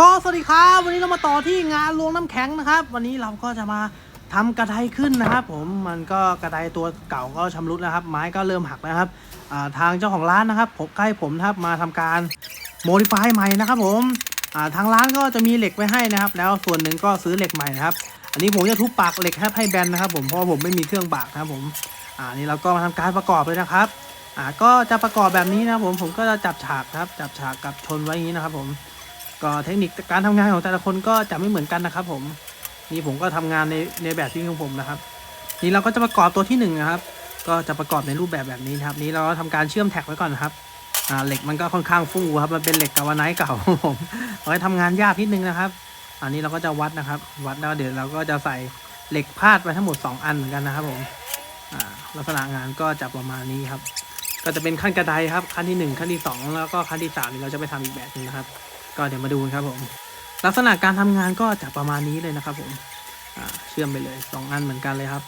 ก็สวัสดีครับ วันนี้เรามาต่อที่งานลวงน้ำแข็งนะครับ วันนี้เราก็จะมาทำกระไดขึ้นนะครับ ผมมันก็กระไดตัวเก่าก็ชำรุดนะครับ ไม้ก็เริ่มหักแล้วครับทางเจ้าของร้านนะครับผมใกล้ผมนะครับมาทำการโมดิฟายใหม่นะครับผมทางร้านก็จะมีเหล็กไว้ให้นะครับ แล้วส่วนหนึ่งก็ซื้อเหล็กใหม่นะครับ อันนี้ผมจะทุบปากเหล็กให้ให้แบนนะครับ ผมเพราะว่าผมไม่มีเครื่องบากนะครับผมอ่านี่เราก็มาทำการประกอบเลยนะครับอ่าก็จะประกอบแบบนี้นะครับผมผมก็จะจับฉากครับจับฉากกับชนไว้อย่างนี้นะครับผม ก็เทคนิคการทำงานของแต่ละคนก็จะไม่เหมือนกันนะครับ ผมนี่ผมก็ทำงานในในแบบที่ของผมนะครับ นี่เราก็จะประกอบตัวที่หนึ่งนะครับ ก็จะประกอบในรูปแบบแบบนี้นะครับ นี่เราก็ทำการเชื่อมแท็กไว้ก่อนนะครับอ่าเหล็กมันก็ค่อนข้างฟูครับมันเป็นเหล็กกาวาไนท์เก่าครับผมเอาไว้ทำงานยากนิดนึงนะครับ อันนี้เราก็จะวัดนะครับ วัดแล้วเดี๋ยวเราก็จะใส่เหล็กพาดไปทั้งหมด 2 อันเหมือนกันนะครับผมอ่าลักษณะงานก็จะประมาณนี้ครับ ก็จะเป็นขั้นกระไดครับ ขั้นที่หนึ่งขั้นที่สองแล้วก็ขั้นที่สามนี่เราจะไปทำอีกแบบหนึงนะครับ ก็เดี๋ยวมาดูครับผม ลักษณะการทำงานก็จะประมาณนี้เลยนะครับผมเชื่อมไปเลยสองอันเหมือนกันเลยครับ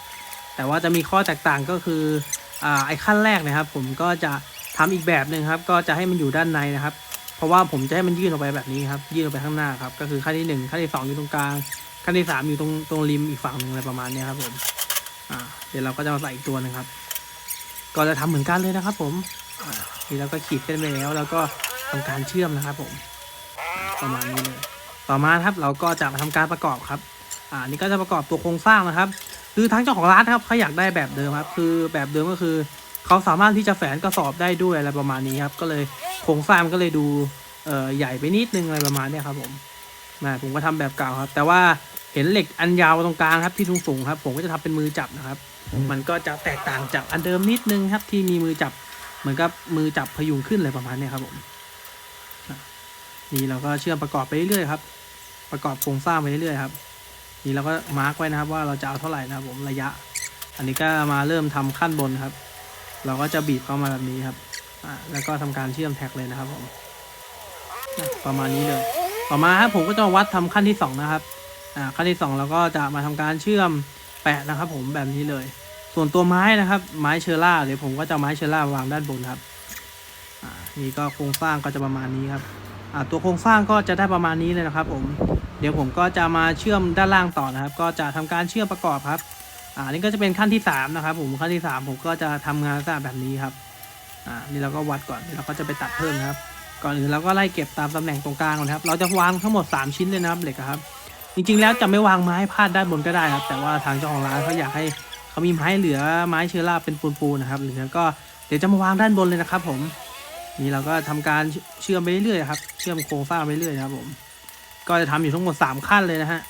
แต่ว่าจะมีข้อแตกต่างก็คืออไอ้ขั้นแรกนะครับ ผมก็จะทำอีกแบบหนึ่งครับ ก็จะให้มันอยู่ด้านในนะครับ เพราะว่าผมจะให้มันยื่นออกไปแบบนี้ครับ ยื่นออกไปข้างหน้าครับ ก็คือขั้นที่หนึ่งขั้นที่สองอยู่ตรงกลาง ขั้นที่สามอยู่ตรงตรงริมอีกฝั่งหนึ่งอะไรประมาณนี้ครับผมเดี๋ยวเราก็จะมาใส่อีกตัวหนึงครับ ก็จะทำเหมือนกันเลยนะครับ ผมนี่เราก็ขีดเส้นไปแล้ว แล้วก็ทำการเชื่อมนะครับผม ประมาณนี้เลยต่อมาครับเราก็จะมาทำการประกอบครับอ่านี่ก็จะประกอบตัวโครงสร้างนะครับ คือทั้งเจ้าของร้านนะครับเขาอยากได้แบบเดิมครับ คือแบบเดิมก็คือเขาสามารถที่จะแฝนกระสอบได้ด้วยอะไรประมาณนี้ครับ ก็เลยโครงสร้างมันก็เลยดูเอ่อใหญ่ไปนิดนึงอะไรประมาณนี้ครับผมนะผมก็ทำแบบเก่าครับ แต่ว่าเห็นเหล็กอันยาวตรงกลางครับที่สูงๆครับ ผมก็จะทำเป็นมือจับนะครับ มันก็จะแตกต่างจากอันเดิมนิดนึงครับที่มีมือจับเหมือนกับมือจับพยุงขึ้นอะไรประมาณนี้ครับผม นี่เราก็เชื่อมประกอบไปเรื่อยๆครับ ประกอบโครงสร้างไปเรื่อยๆครับ นี่เราก็มาร์กไว้นะครับว่าเราจะเอาเท่าไหร่นะครับผมระยะ อันนี้ก็มาเริ่มทำขั้นบนครับ เราก็จะบีบเข้ามาแบบนี้ครับอ่าแล้วก็ทำการเชื่อมแท็กเลยนะครับผมประมาณนี้เลย ต่อมาครับผมก็จะวัดทำขั้นที่สองนะครับอ่าขั้นที่สองเราก็จะมาทำการเชื่อมแปะนะครับ ผมแบบนี้เลย ส่วนตัวไม้นะครับ ไม้เชอร่าเดี๋ยวผมก็จะไม้เชอร่าวางด้านบนครับอ่านี่ก็โครงสร้างก็จะประมาณนี้ครับ ตัวโครงสร้างก็จะได้ประมาณนี้เลยนะครับผมเดี๋ยวผมก็จะมาเชื่อมด้านล่างต่อนะครับ ก็จะทำการเชื่อมประกอบครับอ่านี่ก็จะเป็นขั้นที่สามนะครับผมขั้นที่สามผมก็จะทำงานลักษณะแบบนี้ครับอ่านี่เราก็วัดก่อนนี่เราก็จะไปตัดเพิ่มครับ ก่อนอื่นเราก็ไล่เก็บตามตำแหน่งตรงกลางก่อนครับ เราจะวางทั้งหมด 3 ชิ้นเลยนะครับเหล็กครับ จริงๆแล้วจะไม่วางไม้พาดด้านบนก็ได้ครับ แต่ว่าทางเจ้าของร้านเขาอยากให้เขามีไม้เหลือไม้เชื้อราเป็นปูนๆนะครับหลือก็เดี๋ยวจะมาวางด้านบนเลยนะครับผม นี่เราก็ทำการเชื่อมไปเรื่อยๆครับ เชื่อมโครงสร้างไปเรื่อยนะครับผม ก็จะทำอยู่ทั้งหมด 3 ขั้นเลยนะฮะ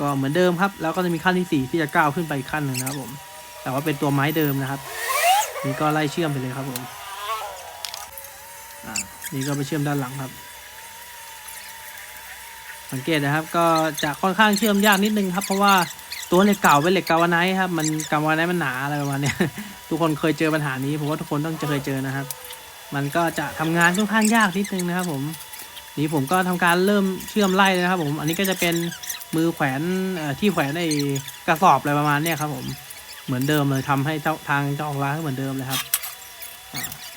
ก็เหมือนเดิมครับ แล้วก็จะมีขั้นที่ 4 ที่จะก้าวขึ้นไปอีกขั้นหนึ่งนะครับผม แต่ว่าเป็นตัวไม้เดิมนะครับ นี่ก็ไล่เชื่อมไปเลยครับผม อ่า นี่ก็ไปเชื่อมด้านหลังครับ สังเกตนะครับ ก็จะค่อนข้างเชื่อมยากนิดนึงครับ เพราะว่าตัวเหล็กเก่าเป็นเหล็กกาวาไนท์ครับ มันกาวาไนท์มันหนาอะไรประมาณเนี้ยทุกคนเคยเจอปัญหานี้ผมว่าทุกคนต้องจะเคยเจอนะครับ มันก็จะทำงานค่อนข้างยากนิดนึงนะครับผมนี่ผมก็ทำการเริ่มเชื่อมไล่นะครับผม อันนี้ก็จะเป็นมือแขวนที่แขวนในกระสอบอะไรประมาณเนี้ครับผม เหมือนเดิมเลยทำให้เจ้าทางเจ้าของร้านเหมือนเดิมเลยครับ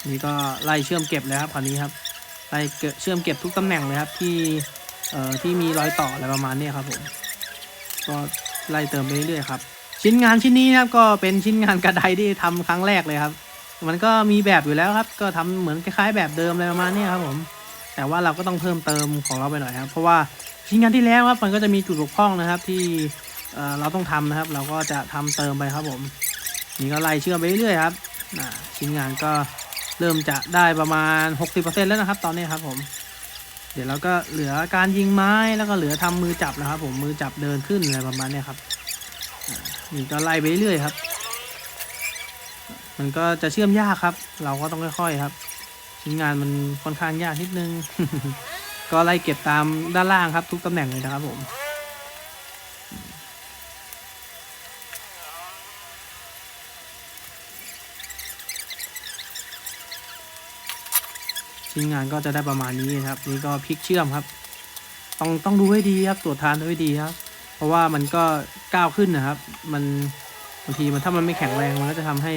นี่ก็ไล่เชื่อมเก็บเลยครับคราวนี้ครับ ไล่เชื่อมเก็บทุกตำแหน่งเลยครับที่เอ่อที่มีรอยต่ออะไรประมาณเนี้ครับผม ก็ไล่เติมไปเรื่อยๆครับ ชิ้นงานชิ้นนี้นะครับก็เป็นชิ้นงานกระไดที่ทำครั้งแรกเลยครับ มันก็มีแบบอยู่แล้วครับ ก็ทำเหมือนคล้ายๆแบบเดิมอะไรประมาณนี้ครับผม แต่ว่าเราก็ต้องเพิ่มเติมของเราไปหน่อยครับ เพราะว่าชิ้นงานที่แล้วครับมันก็จะมีจุดบกพร่องนะครับที่เเราต้องทำนะครับ เราก็จะทำเติมไปครับผม นี่ก็ไล่เชื่อมไปเรื่อยๆครับชิ้นงานก็เริ่มจะได้ประมาณ 60%แล้วนะครับ ตอนนี้ครับผม เดี๋ยวเราก็เหลือการยิงไม้แล้วก็เหลือทำมือจับนะครับ ผมมือจับเดินขึ้นอะไรประมาณนี้ครับนี่ก็ไล่ไปเรื่อยๆครับ มันก็จะเชื่อมยากครับ เราก็ต้องค่อยๆครับ ชิ้นงานมันค่อนข้างยากนิดนึง ก็ไล่เก็บตามด้านล่างครับ ทุกตำแหน่งเลยนะครับผมชิ้นงานก็จะได้ประมาณนี้ครับ นี่ก็พลิกเชื่อมครับ ต้องต้องดูให้ดีครับตรวจทานดูให้ดีครับ เพราะว่ามันก็ก้าวขึ้นนะครับ มันบางทีมันถ้ามันไม่แข็งแรงมันก็จะทำให้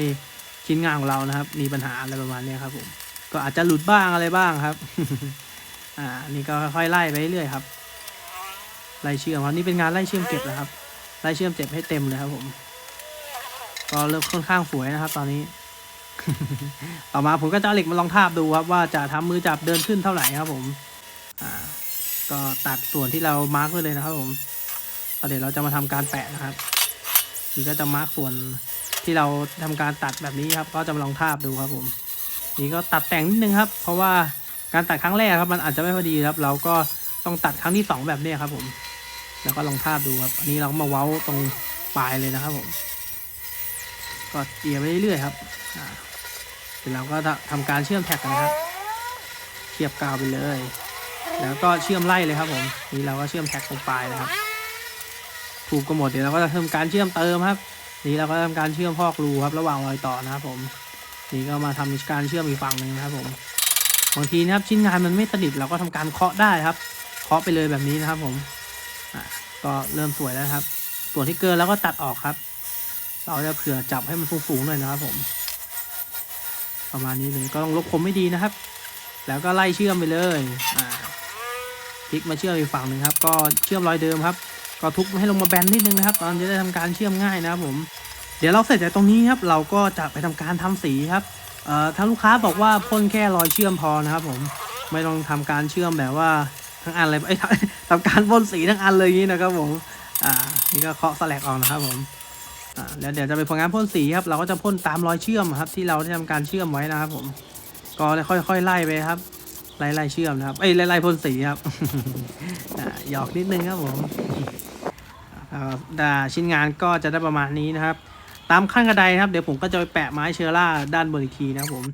ชิ้นงานของเรานะครับ มีปัญหาอะไรประมาณนี้ครับผมก็อาจจะหลุดบ้างอะไรบ้างครับ อ่า นี่ก็ค่อยไล่ไปเรื่อยครับ ไล่เชื่อมครับนี่เป็นงานไล่เชื่อมเก็บนะครับ ไล่เชื่อมเจ็บให้เต็มเลยครับผม ก็เริ่มค่อนข้างสวยนะครับ ตอนนี้ ต่อมาผมก็จะเอาเหล็กมาลองทาบดูครับ ว่าจะทำมือจับเดินขึ้นเท่าไหร่ครับ ผม อ่า ก็ตัดส่วนที่เรามาร์กไว้เลยนะครับ ผมเดี๋ยวเราจะมาทำการแปะนะครับ นี่ก็จะมาร์กส่วน ที่เราทำการตัดแบบนี้ครับ ก็จะมาลองทาบดูครับผมนี่ก็ตัดแต่งนิดนึงครับ เพราะว่าการตัดครั้งแรกครับมันอาจจะไม่พอดีครับ เราก็ต้องตัดครั้งที่สองแบบนี้ครับผม แล้วก็ลองทาบดูครับอันนี้เราก็มาเว้าตรงปลายเลยนะครับผม ก็เกี่ยไปเรื่อยๆครับเสร็จแล้วก็ทำการเชื่อมแท็กกันนะครับเทียบกาวไปเลย แล้วก็เชื่อมไล่เลยครับ ผมนี่เราก็เชื่อมแท็กตรงปลายนะครับถูกก็หมดเดี๋ยวเราก็จะทำการเชื่อมเติมครับ นี่เราก็ทำการเชื่อมพอกรูครับ ระหว่างรอยต่อนะครับผม นี่ก็มาทำการเชื่อมอีกฝั่งหนึ่งนะครับผมบางทีนะครับชิ้นงานมันไม่สนิทเราก็ทำการเคาะได้ครับ เคาะไปเลยแบบนี้นะครับ ผมอะก็เริ่มสวยแล้วครับ ส่วนที่เกินแล้วก็ตัดออกครับ เราจะเผื่อจับให้มันสูงๆหน่อยนะครับผม ประมาณนี้เลยก็ต้องลบคมไม่ดีนะครับ แล้วก็ไล่เชื่อมไปเลยอ่าพลิกมาเชื่อมอีกฝั่งหนึ่งครับ ก็เชื่อมรอยเดิมครับ ก็ทุบให้ลงมาแบนนิดนึงนะครับ ตอนจะได้ทำการเชื่อมง่ายนะครับผม เดี๋ยวเราเสร็จจากตรงนี้ครับ เราก็จะไปทำการทำสีครับเอ่อทาลูกค้าบอกว่าพ่นแค่รอยเชื่อมพอนะครับ ผมไม่ต้องทำการเชื่อมแบบว่าทั้งอันเลยไอ้ทำการพ่นสีทั้งอันเลยอย่างนี้นะครับผมอ่านี่ก็เคาะสแลกออกนะครับผมอ่าแล้วเดี๋ยวจะไปผลงานพ่นสีครับ เราก็จะพ่นตามรอยเชื่อมครับ ที่เราได้ทำการเชื่อมไว้นะครับ ผม ก็ค่อยๆไล่ไปครับไล่ไล่เชื่อมนะครับเอ้ไล่ไล่พ่นสีครับอ่าหยอกนิดนึงครับผม ชิ้นงานก็จะได้ประมาณนี้นะครับ ตามขั้นกระไดครับเดี๋ยวผมก็จะไปแปะไม้เชอร่าด้านบนอีกทีนะครับผม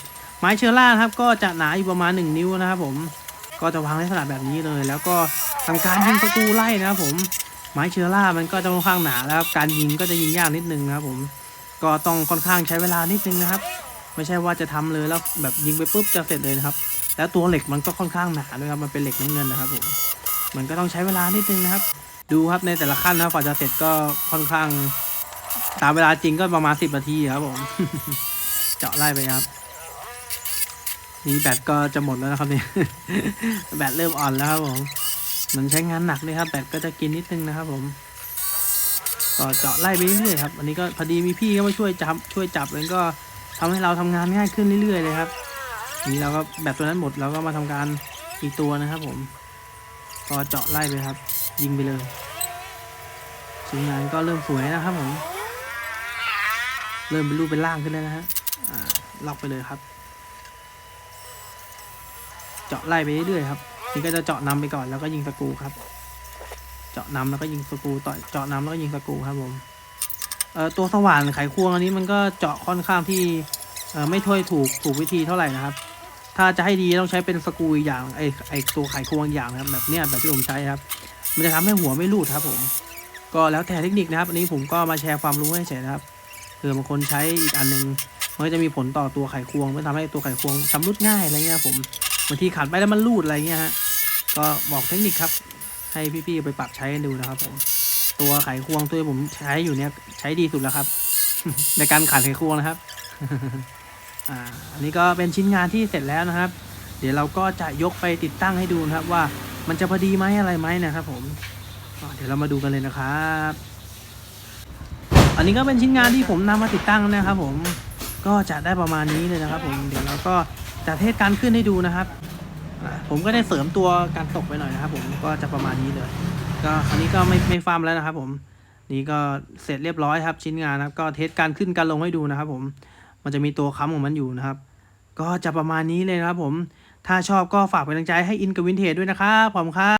ไม้เชอร่าครับก็จะหนาอยู่ประมาณ 1 นิ้วนะครับผมก็จะวางในขนาดแบบนี้เลย แล้วก็ทำการยิงตะกูไล่นะครับผมไม้เชอร่ามันก็จะค่อนข้างหนาแล้วการยิงก็จะยิงยากนิดนึงนะครับผมก็ต้องค่อนข้างใช้เวลานิดนึงนะครับ ไม่ใช่ว่าจะทำเลยแล้วแบบยิงไปปุ๊บจะเสร็จเลยนะครับ แล้วตัวเหล็กมันก็ค่อนข้างหนาด้วยครับมันเป็นเหล็กน้ำเงินนะครับผมมันก็ต้องใช้เวลานิดนึงนะครับ ดูครับในแต่ละขั้นนะครับกว่าจะเสร็จก็ค่อนข้าง ตามเวลาจริงก็ประมาณสิบนาทีครับผม เจาะไล่ไปครับ นี่แบตก็จะหมดแล้วนะครับเนี่ยแบตเริ่มอ่อนแล้วครับผมมันใช้งานหนักเลยครับแบตก็จะกินนิดนึงนะครับผมก็เจาะไล่ไปเรื่อยๆครับอันนี้ก็พอดีมีพี่ก็มาช่วยจับ ช่วยจับเลยก็ทำให้เราทำงานง่ายขึ้นเรื่อยๆเลยครับนี่เราก็แบตตัวนั้นหมดเราก็มาทำการอีกตัวนะครับ ผม ก็เจาะไล่ไปครับ ยิงไปเลยชิ้นงานก็เริ่มสวยนะครับผม เริ่มเป็นรูปเป็นร่างขึ้นแล้วนะฮะล็อกไปเลยครับ เจาะไล่ไปเรื่อยๆครับ นี่ก็จะเจาะนำไปก่อนแล้วก็ยิงสกูครับ เจาะนำแล้วก็ยิงสกูต่อเจาะนำแล้วก็ยิงสกูครับผมเอ่อตัวสว่านไขควงอันนี้มันก็เจาะค่อนข้างที่เอ่อไม่ถ้วยถูกถูกวิธีเท่าไหร่นะครับ ถ้าจะให้ดีต้องใช้เป็นสกูอย่างไอไอตัวไขควงอีกอย่างนะครับแบบเนี้ยแบบที่ผมใช้ครับ มันจะทำให้หัวไม่รูดครับผม ก็แล้วแต่เทคนิคนะครับ อันนี้ผมก็มาแชร์ความรู้ให้เฉยนะครับเผื่อบางคนใช้อีกอันนึงมันก็จะมีผลต่อตัวไขควงมันทำให้ตัวไขควงชำรุดง่ายอะไรเงี้ยครับผมบางทีขัดไปแล้วมันรูดอะไรเงี้ยฮะก็บอกเทคนิคครับ ให้พี่ๆไปปรับใช้กันดูนะครับผมตัวไขควงตัวที่ผมใช้อยู่เนี้ยใช้ดีสุดแล้วครับ ในการขัดไขควงนะครับอันนี้ก็เป็นชิ้นงานที่เสร็จแล้วนะครับ เดี๋ยวเราก็จะยกไปติดตั้งให้ดูนะครับว่า มันจะพอดีไหมอะไรไหมนะครับผมเดี๋ยวเรามาดูกันเลยนะครับ อันนี้ก็เป็นชิ้นงานที่ผมนำมาติดตั้งนะครับผมก็จะได้ประมาณนี้เลยนะครับ ผมเดี๋ยวเราก็จะเทสการขึ้นให้ดูนะครับผมก็ได้เสริมตัวการตกไปหน่อยนะครับ ผมก็จะประมาณนี้เลย ก็อันนี้ก็ไม่ไม่ฟาร์มแล้วนะครับ ผมนี่ก็เสร็จเรียบร้อยครับชิ้นงานนะครับ ก็เทสการขึ้นการลงให้ดูนะครับ ผมมันจะมีตัวค้ำของมันอยู่นะครับ ก็จะประมาณนี้เลยนะครับ ผม ถ้าชอบก็ฝากเป็นกำลังใจให้อินกับวินเทจด้วยนะครับขอบคุณครับ